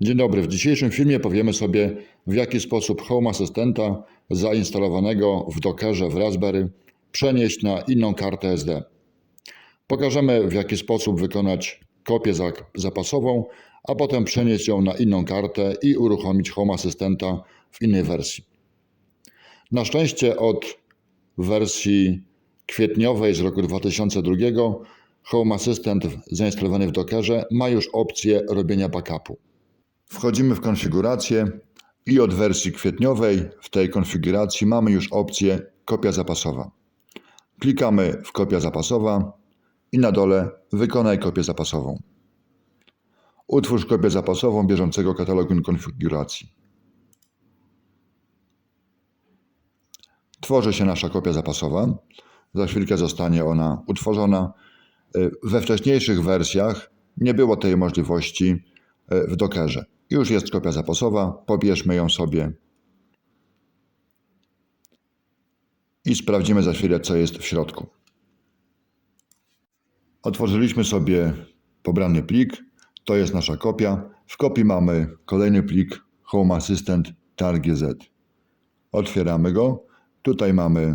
Dzień dobry. W dzisiejszym filmie powiemy sobie, w jaki sposób Home Assistanta zainstalowanego w Dockerze w Raspberry przenieść na inną kartę SD. Pokażemy, w jaki sposób wykonać kopię za- zapasową, a potem przenieść ją na inną kartę i uruchomić Home Assistanta w innej wersji. Na szczęście od wersji kwietniowej z roku 2002 Home Assistant zainstalowany w Dockerze ma już opcję robienia backupu. Wchodzimy w konfigurację i od wersji kwietniowej w tej konfiguracji mamy już opcję kopia zapasowa. Klikamy w kopia zapasowa i na dole wykonaj kopię zapasową. Utwórz kopię zapasową bieżącego katalogu konfiguracji. Tworzy się nasza kopia zapasowa. Za chwilkę zostanie ona utworzona. We wcześniejszych wersjach nie było tej możliwości y, w Dockerze. Już jest kopia zapasowa, pobierzmy ją sobie i sprawdzimy za chwilę, co jest w środku. Otworzyliśmy sobie pobrany plik, to jest nasza kopia. W kopii mamy kolejny plik Home Assistant targz. Otwieramy go. Tutaj mamy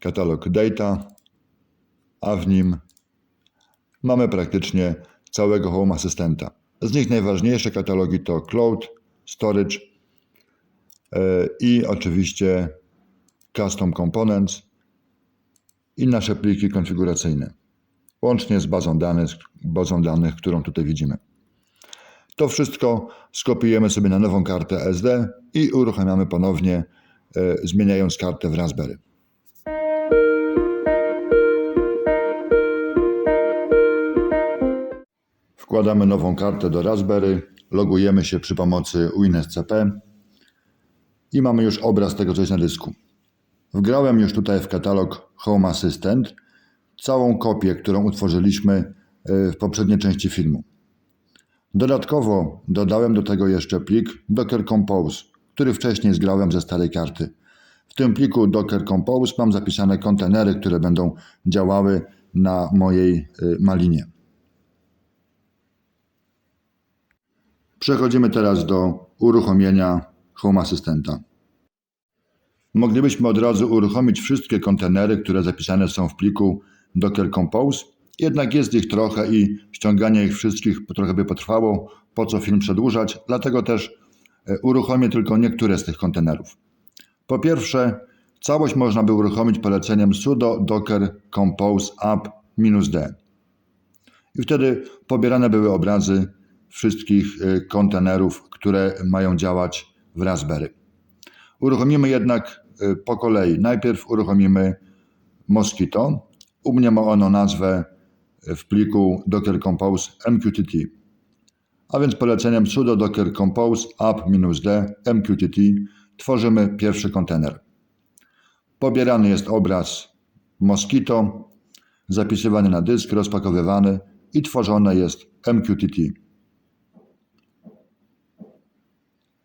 katalog data, a w nim mamy praktycznie całego Home Assistanta. Z nich najważniejsze katalogi to Cloud, Storage e, i oczywiście Custom Components i nasze pliki konfiguracyjne, łącznie z bazą danych, bazą danych, którą tutaj widzimy. To wszystko skopiujemy sobie na nową kartę SD i uruchamiamy ponownie, e, zmieniając kartę w Raspberry. Wkładamy nową kartę do Raspberry, logujemy się przy pomocy WinSCP i mamy już obraz tego, co jest na dysku. Wgrałem już tutaj w katalog Home Assistant całą kopię, którą utworzyliśmy e, w poprzedniej części filmu. Dodatkowo dodałem do tego jeszcze plik Docker Compose, który wcześniej zgrałem ze starej karty. W tym pliku Docker Compose mam zapisane kontenery, które będą działały na mojej e, malinie. Przechodzimy teraz do uruchomienia Home Assistanta. Moglibyśmy od razu uruchomić wszystkie kontenery, które zapisane są w pliku Docker Compose, jednak jest ich trochę i ściąganie ich wszystkich trochę by potrwało, po co film przedłużać, dlatego też e, uruchomię tylko niektóre z tych kontenerów. Po pierwsze, całość można by uruchomić poleceniem sudo docker compose app-d. I wtedy pobierane były obrazy wszystkich y, kontenerów, które mają działać w Raspberry. Uruchomimy jednak y, po kolei. Najpierw uruchomimy Mosquito. U mnie ma ono nazwę w pliku Docker Compose MQTT. A więc poleceniem sudo docker compose app-d mqtt tworzymy pierwszy kontener. Pobierany jest obraz Mosquito, zapisywany na dysk, rozpakowywany i tworzone jest MQTT.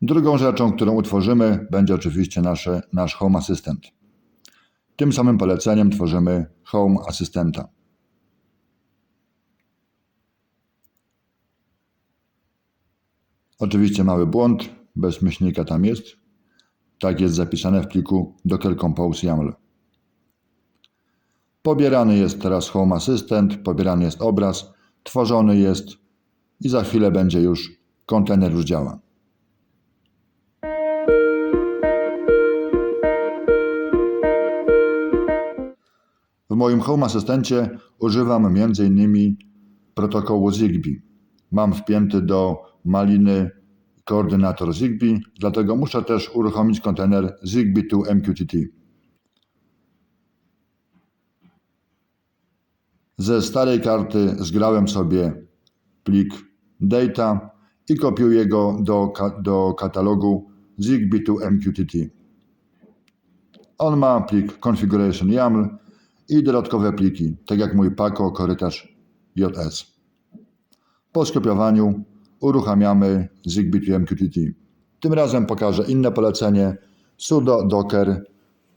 Drugą rzeczą, którą utworzymy, będzie oczywiście nasze, nasz Home Assistant. Tym samym poleceniem tworzymy Home Assistanta. Oczywiście mały błąd, bez myślnika tam jest. Tak jest zapisane w pliku Docker Compose YAML. Pobierany jest teraz Home Assistant, pobierany jest obraz, tworzony jest i za chwilę będzie już kontener już działa. Moim Home Asystencie używam m.in. protokołu Zigbee. Mam wpięty do maliny koordynator Zigbee, dlatego muszę też uruchomić kontener Zigbee to MQTT. Ze starej karty zgrałem sobie plik data i kopiuję go do, do katalogu Zigbee to MQTT. On ma plik configuration YAML i dodatkowe pliki, tak jak mój Paco korytarz JS. Po skopiowaniu uruchamiamy Zigbee MQTT. Tym razem pokażę inne polecenie sudo docker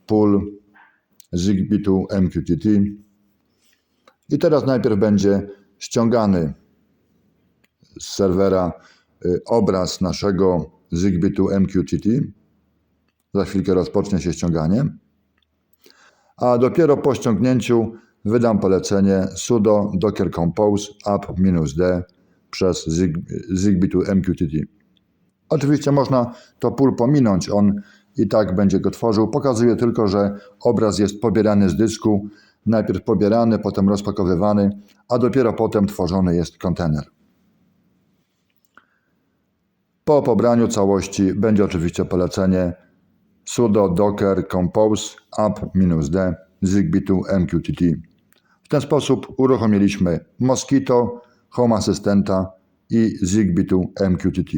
pull Zigbee MQTT. I teraz najpierw będzie ściągany z serwera y, obraz naszego Zigbee MQTT. Za chwilkę rozpocznie się ściąganie. A dopiero po ściągnięciu wydam polecenie sudo docker compose app-d przez Zig- Zigbee to MQTT. Oczywiście można to pól pominąć, on i tak będzie go tworzył. Pokazuje tylko, że obraz jest pobierany z dysku, najpierw pobierany, potem rozpakowywany, a dopiero potem tworzony jest kontener. Po pobraniu całości będzie oczywiście polecenie sudo docker compose app-d zigbee to MQTT. W ten sposób uruchomiliśmy Mosquito, Home Assistanta i Zigbee to MQTT.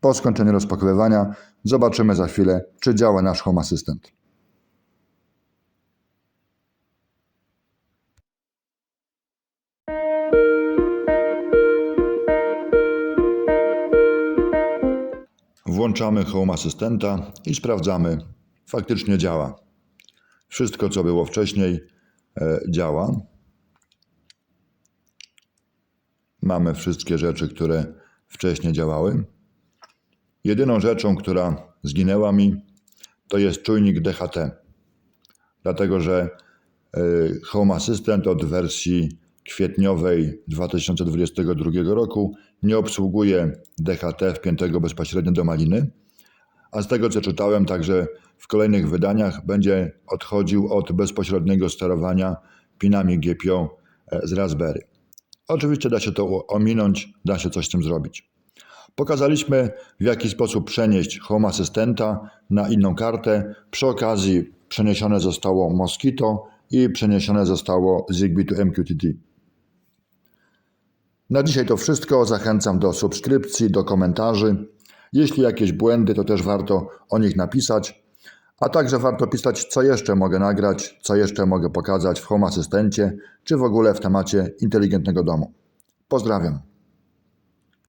Po skończeniu rozpakowywania zobaczymy za chwilę, czy działa nasz Home Assistant. Włączamy Home Assistanta i sprawdzamy. Faktycznie działa. Wszystko, co było wcześniej, e, działa. Mamy wszystkie rzeczy, które wcześniej działały. Jedyną rzeczą, która zginęła mi, to jest czujnik DHT. Dlatego, że e, Home Assistant od wersji kwietniowej 2022 roku nie obsługuje DHT wpiętego bezpośrednio do maliny, a z tego co czytałem, także w kolejnych wydaniach będzie odchodził od bezpośredniego sterowania pinami GPIO e, z Raspberry. Oczywiście da się to ominąć, da się coś z tym zrobić. Pokazaliśmy, w jaki sposób przenieść Home Assistanta na inną kartę. Przy okazji przeniesione zostało Mosquito i przeniesione zostało Zigbee to MQTT. Na dzisiaj to wszystko. Zachęcam do subskrypcji, do komentarzy. Jeśli jakieś błędy, to też warto o nich napisać. A także warto pisać, co jeszcze mogę nagrać, co jeszcze mogę pokazać w Home Asystencie, czy w ogóle w temacie inteligentnego domu. Pozdrawiam.